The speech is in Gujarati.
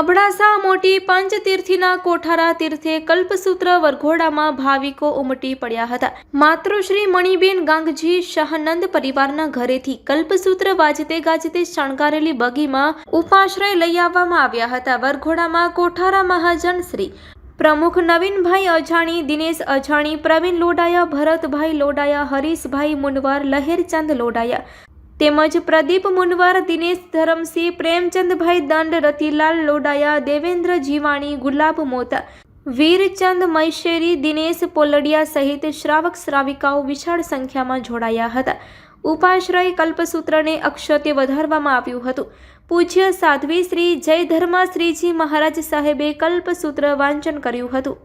અબડાસા મોટી પંચતીર્થીના કોઠારા તીર્થે કલ્પસૂત્ર વરઘોડામાં ભાવિકો ઉમટી પડ્યા હતા. માતૃશ્રી મણિબેન ગાંગજી શાહનંદ પરિવારના ઘરેથી કલ્પસૂત્ર વાજતે ગાજતે શણગારેલી બગીમાં ઉપાશ્રય લઈ આવવામાં આવ્યા હતા. વરઘોડામાં કોઠારા મહાજન શ્રી પ્રમુખ નવીનભાઈ અજાણી, દિનેશ અજાણી, પ્રવીણ લોડાયા, ભરતભાઈ લોડાયા, હરીશભાઈ મુનવાર, લહેરચંદ લોડાયા તેમજ પ્રદીપ મુનવર, દિનેશ ધરમસિંહ, પ્રેમચંદભાઈ દંડ, રતિલાલ લોડાયા, દેવેન્દ્ર જીવાણી, ગુલાબ મોતા, વીરચંદ મૈશેરી, દિનેશ પોલડિયા સહિત શ્રાવક શ્રાવિકાઓ વિશાળ સંખ્યામાં જોડાયા હતા. ઉપાશ્રય કલ્પસૂત્રને અક્ષતે વધારવામાં આવ્યું હતું. પૂજ્ય સાધ્વી શ્રી જય ધર્મા શ્રીજી મહારાજ સાહેબે કલ્પસૂત્ર વાંચન કર્યું હતું.